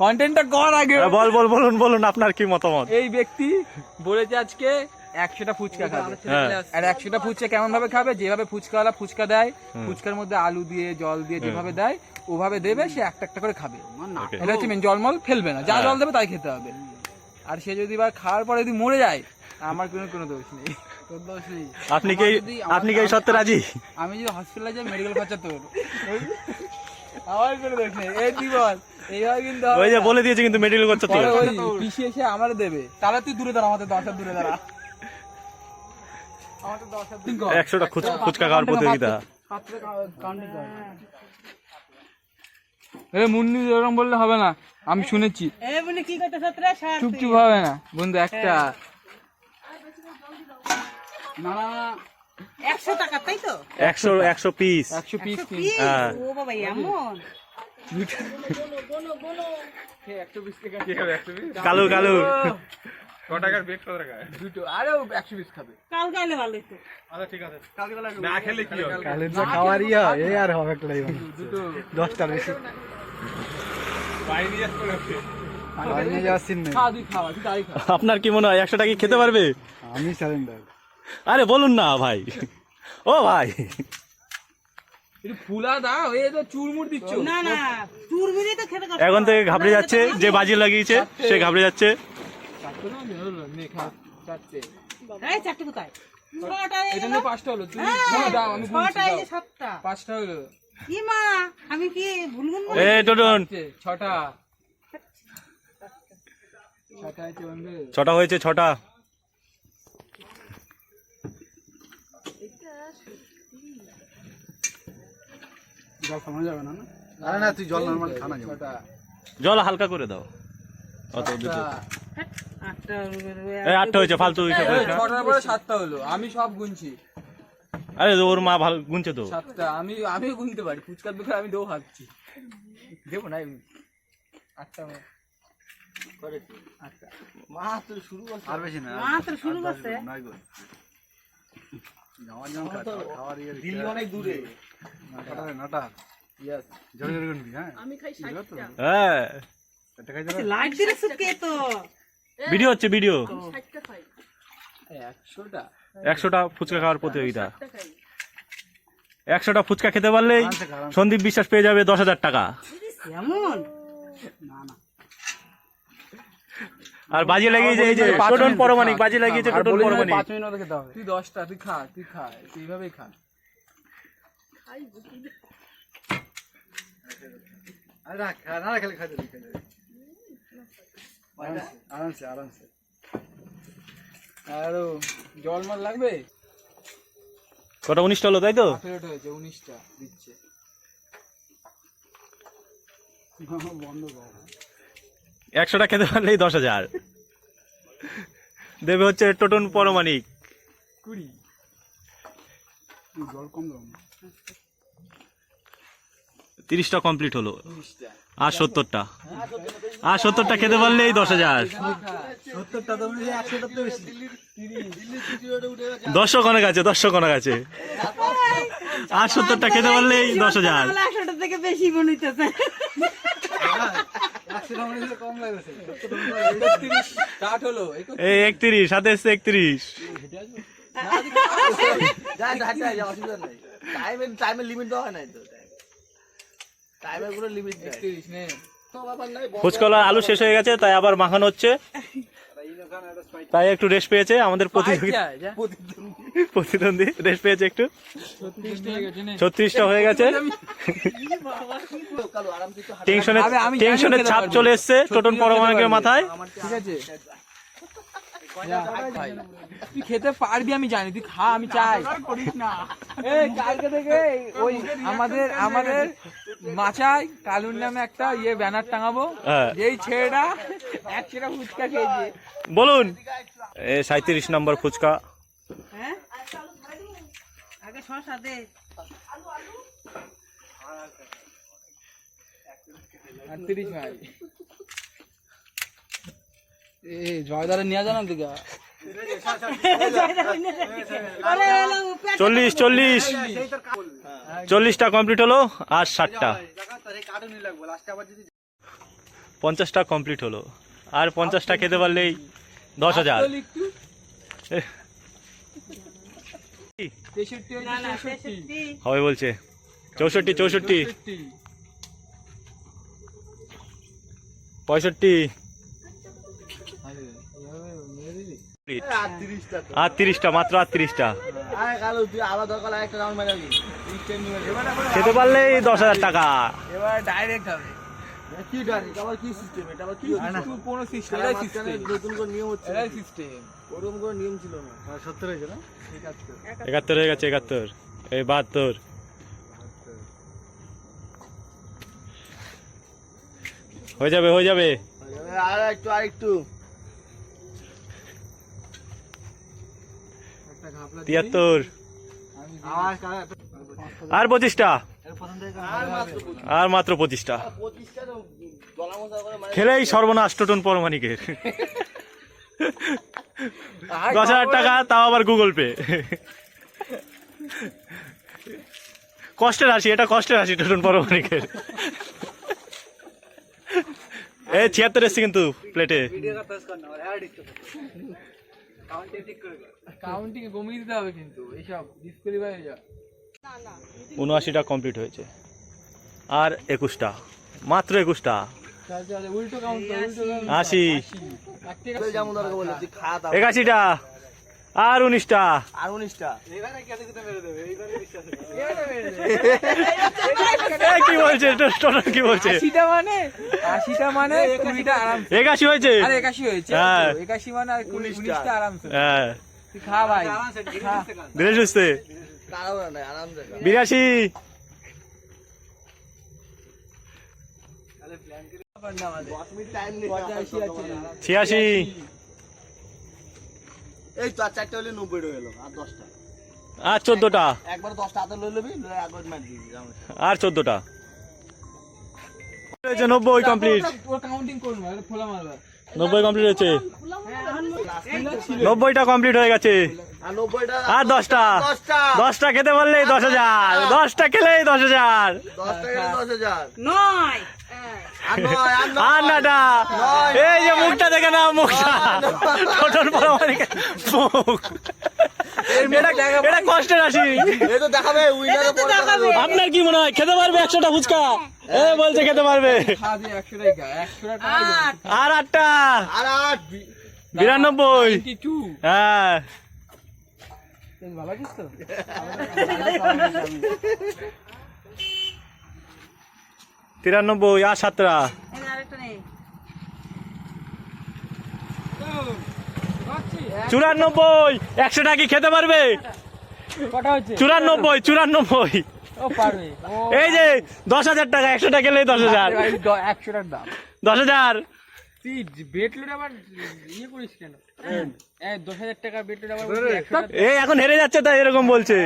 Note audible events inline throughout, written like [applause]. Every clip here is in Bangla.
কন্টেন্টটা কর আগে। বল বল বলুন বলুন আপনার কি মতামত? এই ব্যক্তি বলেছে আজকে একশোটা ফুচকা খাবে। হ্যাঁ। আর একশোটা ফুচকা কেমন ভাবে খাবে? যেভাবে ফুচকাওয়ালা ফুচকা দেয় ফুচকার মধ্যে আলু দিয়ে জল দিয়ে যেভাবে দেয় ওভাবে দেবে সে একটা একটা করে খাবে. এটা হচ্ছে জলমল ফেলবে না। যা হ্যাঁ। জল দেবে তাই খেতে হবে। আর সে যদি বা খাওয়ার পরে যদি মরে যায় আমার কোনো কোনো দোষ নেই। তোর দোষ নেই। আপনি কি আপনি কি সত্যি রাজি? আমি যদি হসপিটালে যাই মেডিকেল খরচা তোর। দোষ নেই এই তুই এইভাবে কিন্তু ওই যে বলে দিয়েছে কিন্তু মেডিকেল করছে তো পরে ওই পিসি এসে আমার দেবে। তাহলে তুই দূরে দাঁড়া আমাদের দশ দূরে দাঁড়া। একশোটা ফুচকা খাওয়ার প্রতিযোগিতা। এ মুন্নি এরকম বললে হবে না আমি শুনেছি। এ বলে কি করতে সত্রে সার চুপ চুপ হবে না। বন্ধু একটা। না। না না, একশো টাকা তাই তো? একশো একশো পিস একশো পিস হ্যাঁ। ও বাবা এমন? কালু কালু। টাকার বেগ কত টাকা? দুটো খাবে। কাল ভালো হতো না খেলে কি হবে? কালের যা আর হবে বেশি। আপনার কি মনে হয় একশো টাকা খেতে পারবে? আমি স্যালেন্ডার আরে বলুন না ভাই। ও ভাই। ফুলা দাও এই তো চুরমুর দিচ্ছ। না না চুরমিরি তো খেতে এখন থেকে ঘাবড়ে যাচ্ছে যে বাজি লাগিয়েছে সে ঘাবড়ে যাচ্ছে। চারটে কোথায়? পাঁচটা হলো দাও আমি পাঁচটা হলো। কি মা আমি কি এ টোটন। ছটা হয়েছে ছটা। জল খাওয়ানো যাবে না না? আরে না তুই জল নর্মাল খানা যাবে জল হালকা করে দাও। অত দুটো আটটা। আটটা এই আটটা হয়েছে ফালতু। ছটার পরে সাতটা হলো আমি সব গুনছি। আরে ওর মা ভালো গুনছে তো। সাতটা আমি আমিও গুনতে পারি ফুচকার দোকানে আমি দেবো ভাবছি। দেবো না। আটটা মে- আটটা আর বেশি না মাত্র শুরু করছে। নাই গো যাওয়ার জন্য খাওয়ার দিল্লি অনেক দূরে। হ্যাঁ। হ্যাঁ। ভিডিও হচ্ছে ভিডিও। একশোটা? ফুচকা খাওয়ার প্রতিযোগিতা। একশোটা ফুচকা খেতে পারলেই সন্দীপ বিশ্বাস পেয়ে যাবে দশ হাজার টাকা। আর বাজি লাগিয়েছে এই যে টোটন পরমাণিক বাজি লাগিয়েছে টোটন পরমাণিক। তুই দশটা তুই খা তুই খা তুই এইভাবেই খা। আরে না খা- খেলে খাই যাবে খাই যাবে আরামসে, আরামসে আরও জল মাল লাগবে? কটা উনিশটা হলো তাই তো? হয়েছে উনিশটা দিচ্ছে। বন্ধ একশোটা খেতে পারলেই দশ হাজার। দেবে হচ্ছে টোটন পরমাণিক। কুড়ি। জল কম দাও না। তিরিশটা কমপ্লিট হলো। আর সত্তরটা। আর সত্তরটা খেতে পারলেই দশ হাজার। হয় দর্শক অনেক আছে দর্শক অনেক আছে। আর সত্তরটা খেতে পারলেই দশ হাজার। থেকে বেশি মনে হয় একত্রিশ হলো একত্রিশ। এই একত্রিশ। হাতে এসছে একত্রিশ একত্রিশ নে। ফুচকলা আলু শেষ হয়ে গেছে তাই আবার মাখানো হচ্ছে। তাই একটু রেস্ট পেয়েছে আমাদের প্রতিযোগী যা, যা। প্রতিদ্বন্দ্বী। রেস্ট পেয়েছে একটু। ছত্রিশটা হয়ে গেছে হয়ে টেনশনের টেনশনের ছাপ চলে এসছে টোটন পরমাণিকের খেতে মাথায়। ঠিক আছে? তুই খেতে পারবি আমি জানি। তুই খা আমি চাই। এই কালকে থেকে ওই আমাদের আমাদের মাচায় কালুর নামে একটা ইয়ে ব্যানার টাঙাবো। হ্যাঁ। যেই ছেলেটা এক ছেলেটা ফুচকা খেয়েছে। বলুন। এ সাঁত্রিশ নম্বর ফুচকা। হ্যাঁ? আগে শশা দে আটত্রিশ ভাই। এ জয়দারে নিয়ে জানা দিকে চল্লিশ চল্লিশ। চল্লিশটা কমপ্লিট হলো আর ষাটটা। পঞ্চাশটা কমপ্লিট হলো। আর পঞ্চাশটা খেতে পারলেই দশ হাজার। হবে বলছে। চৌষট্টি চৌষট্টি। পঁয়ষট্টি। আর মাত্র আর তিরিশটা খেতে পারলেই দশ হাজার টাকা। এবার ডাইরেক্ট হবে। কি গাড়ি আবার কি সিস্টেম এটা আবার কি কোনো সিস্টেম নতুন করে নিয়ম হচ্ছে সিস্টেম ওরকম করে নিয়ম ছিল না। সত্তর হয়েছে না? একাত্তর। হয়ে গেছে একাত্তর। এই বাহাত্তর। হয়ে যাবে। হয়ে যাবে। আর একটু আর একটু। তিয়াত্তর। আর পঁচিশটা। আর মাত্র পঁচিশটা। খেলেই সর্বনাশ টোটন পরমাণিকের। দশ হাজার টাকা তাও আবার গুগল পে কষ্টের হাসি এটা কষ্টের হাসি টোটন পরমাণিকের। এ ছিয়াত্তর এসছে কিন্তু প্লেটে কাউন্টিং কমিয়ে দিতে হবে কিন্তু এইসব ডিসকুয়ালিফাই হয়ে যাবে উনআশিটা কমপ্লিট হয়েছে। আর একুশটা মাত্র একুশটা। চল চল উল্টো কাউন্ট উল্টো count। আশি। একাশিটা আর উনিশটা। আর উনিশটা। কি বলছে? টোটন কি বলছে? আশিটা মানে? আশিটা মানে কুড়িটা আরাম একাশি হয়েছে। আরে একাশি হয়েছে হ্যাঁ। একাশি মানে আর কুড়ি উনিশটা। উনিশটা আরামসে। হ্যাঁ। খা ভাই। ধীরে সুস্থে বিরাশি। ছিয়াশি। এই তো আর চারটে হলে নব্বই আর দশটা। আর চোদ্দটা। একবার দশটা হাতে লই লবি একবার মার দিবি আর চোদ্দটা। হয়েছে নব্বই কমপ্লিট কাউন্টিং করব খোলা মারবা। নব্বই কমপ্লিট হয়েছে। নব্বইটা কমপ্লিট হয়ে গেছে। আর দশটা? দশটা খেতে বললে দশ হাজার। দশটা খেলে দশ হাজার। আর নাটা। এই যে মুখটা দেখে না মুখটা। মুখ। এটা কষ্টের হাসি। এই তো দেখাবে উইনারে পরে দেখাবে। আপনার কি মনে হয় খেতে পারবে একশোটা ফুচকা? এ বলছে খেতে পারবে। আর আটটা। আর আট বিরানব্বই। হ্যাঁ। ভালো আছিস তো? তিরানব্বই আর সাতটা। আরেকটা নেই। চুরানব্বই। একশো টাকা কি খেতে পারবে? চুরানব্বই চুরানব্বই। ও পারবে। ও এই যে দশ হাজার টাকা একশো টাকা খেলে দশ হাজার। একশো টাকার দাম। দশ হাজার। ইয়ে এই। এখন হেরে যাচ্ছে তাই এরকম বলছে।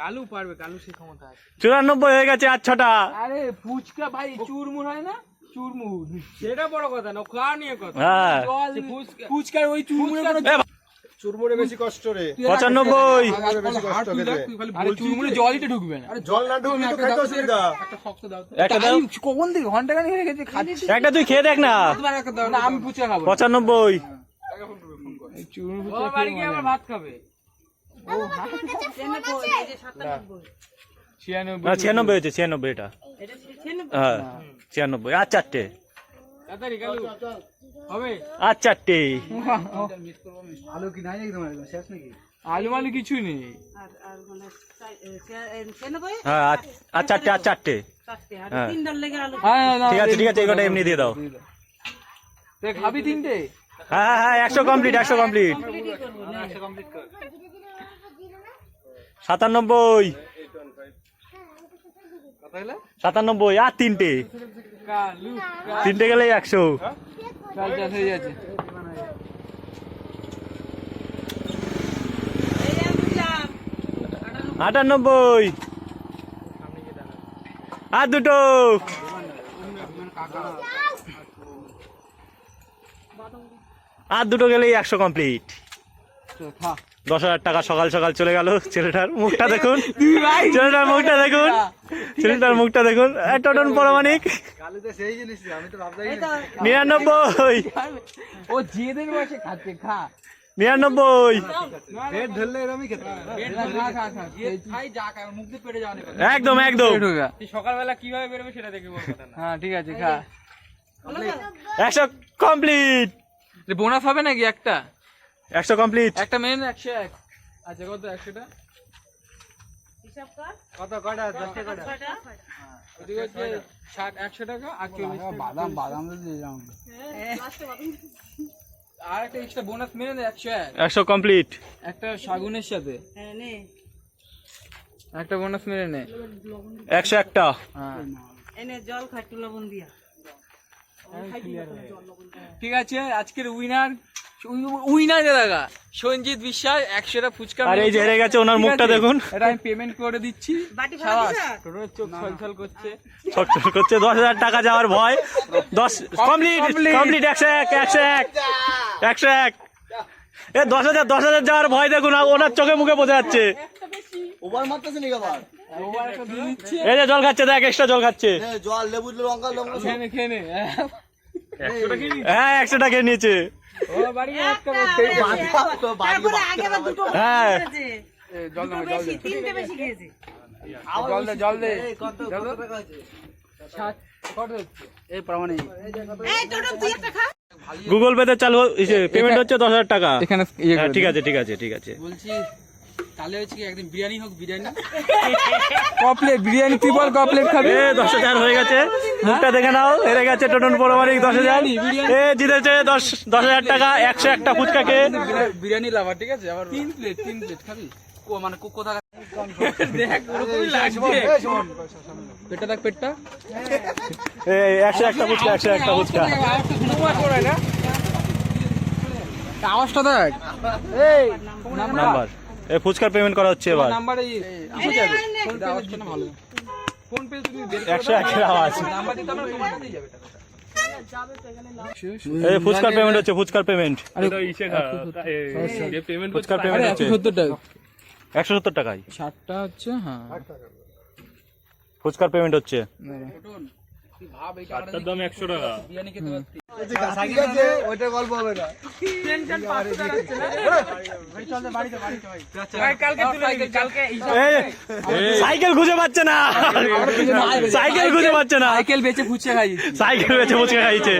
কালু পারবে কালু সে ক্ষমতা আছে। চুরানব্বই হয়ে গেছে আর ছটা। আরে ফুচকা ভাই চুরমুর হয় না? চুরমুর। সেটা বড় কথা না খাওয়া নিয়ে কথা। হ্যাঁ। ফুচকার ওই চুরমুরে কোনো এ, বেশি কষ্ট রে। তুই পঁচানব্বই। বেশি কষ্ট খেতে। আরে চুরমুরে জলই ঢুকবে না। জল না ঢুকলে তো খাইতে অসুবিধা। একটা শক্ত দাও। একটা দাও। কখন থেকে ঘণ্টা খানি হয়ে গেছে খাচ্ছি। একটা তুই খেয়ে দেখ না। আমি খাব। এই চুরমুর আবার ভাত খাবে। এই যে না ছিয়ানব্বই হয়েছে ছিয়ানব্বই এটা। হ্যাঁ ছিয়ানব্বই আর চারটে তাড়াতাড়ি কালু হবে? আর চারটে আলু কি নাই একদম শেষ নাকি? আলু মালু কিছু নেই। আর আর মানে হ্যাঁ আর- আর চারটে আর চারটে চারটে আর হ্যাঁ। তিন ডাল লেগে আলু। হ্যাঁ না ঠিক আছে ঠিক আছে এমনি দিয়ে দাও। খাবি তিনটে? হ্যাঁ হ্যাঁ হ্যাঁ একশো কমপ্লিট একশো কমপ্লিট। না। সাতানব্বই। সাতানব্বই আর তিনটে। তিনটে গেলেই একশো। আটানব্বই। আর দুটো। আর দুটো গেলেই একশো কমপ্লিট। খা দশ হাজার টাকা সকাল সকাল চলে গেল। ছেলেটার মুখটা দেখুন। ছেলেটার মুখটা দেখুন। ছেলেটার মুখটা দেখুন। টোটন পরমাণিক। নিরানব্বই। ও জেদের বসে খাচ্ছে খা। নিরানব্বই। একদম একদম। সকালবেলা কীভাবে বেরোবে সেটা দেখে হ্যাঁ ঠিক আছে খা। একশো কমপ্লিট। বোনাস হবে নাকি একটা? একশো কমপ্লিট একটা মেন একশো এক। আচ্ছা কত? একশোটা? হিসাব কর। কত? কটা দশটা কটা ছয়টা? ওদিকে হচ্ছে ষাট একশো টাকা আর চল্লিশ বাদাম বাদাম দিয়ে যাও আর একটা এক্সট্রা বোনাস মেনে একশো এক। একশো কমপ্লিট একটা শাগুনের সাথে। হ্যাঁ নে। একটা বোনাস মেরে নে। একশো একটা। হ্যাঁ। এনে জল একটু লবণ দিয়া। ঠিক আছে আজকের উইনার উইনার দেখা সঞ্জিত বিশ্বাস একশোটা ফুচকা আর এই যে হেরে গেছে ওনার মুখটা দেখুন। এটা আমি পেমেন্ট করে দিচ্ছি। চোখ ছলছল করছে। করছে দশ হাজার টাকা যাওয়ার ভয়। দশ কমপ্লিট. কমপ্লিট একশো এক একশো এক একশো এক। এ দশ হাজার দশ হাজার যাওয়ার ভয় দেখুন আর ওনার চোখে মুখে বোঝা যাচ্ছে। ওভার মারতেছে নাকি আবার? ওবার একটা দিয়ে দিচ্ছে। এই যে জল খাচ্ছে দেখ এক্সট্রা জল খাচ্ছে। জল লেবু লঙ্কা লঙ্কা খেয়ে খেয়ে নে। হ্যাঁ একশো টাকা নিয়েছে। হ্যাঁ। জল দে। জল গুগল পেতে চালু পেমেন্ট হচ্ছে দশ হাজার টাকা। ইয়ে হ্যাঁ ঠিক আছে ঠিক আছে ঠিক আছে। বলছি তাহলে হচ্ছে কি একদিন বিরিয়ানি হোক বিরিয়ানি। কপলেট বিরিয়ানি তুই বল কপলেট খাবি? এ দশ হাজার হয়ে গেছে। মুখটা দেখে নাও হেরে গেছে টোটন পরমাণিক দশ হাজার। এ জিতেছে দশ দশ হাজার টাকা একশো একটা ফুচকা খেয়ে বিরিয়ানি লাভার ঠিক আছে? আবার তিন প্লেট তিন প্লেট খাবি? ও মানে কো- কোথা [laughs] দেখ ওরকমই লাগছে। পেটটা দেখ পেটটা। এ একশো একটা ফুচকা একশো একটা ফুচকা। আওয়াজটা দেখ। এই নাম্বার। নাম্বার। এ ফুচকার পেমেন্ট করা হচ্ছে এবার। নাম্বারে ফোন পে তুমি আওয়াজ। নাম্বার দিতে আমরা তোমার দিয়ে যাবে টাকা এই ফুচকার পেমেন্ট হচ্ছে ফুচকার পেমেন্ট ফুচকার আরে পেমেন্ট একশো হচ্ছে সত্তর টাকা। একশো সত্তর টাকায়। ষাটটা হচ্ছে হ্যাঁ। ফুচকার পেমেন্ট হচ্ছে। দাম একশো টাকা। ওইটা গল্প হবে না। সাইকেল খুঁজে পাচ্ছে না। সাইকেল খুঁজে পাচ্ছে না। সাইকেল বেচে ফুচকা খাই সাইকেল বেচে ফুচকা খাইছে।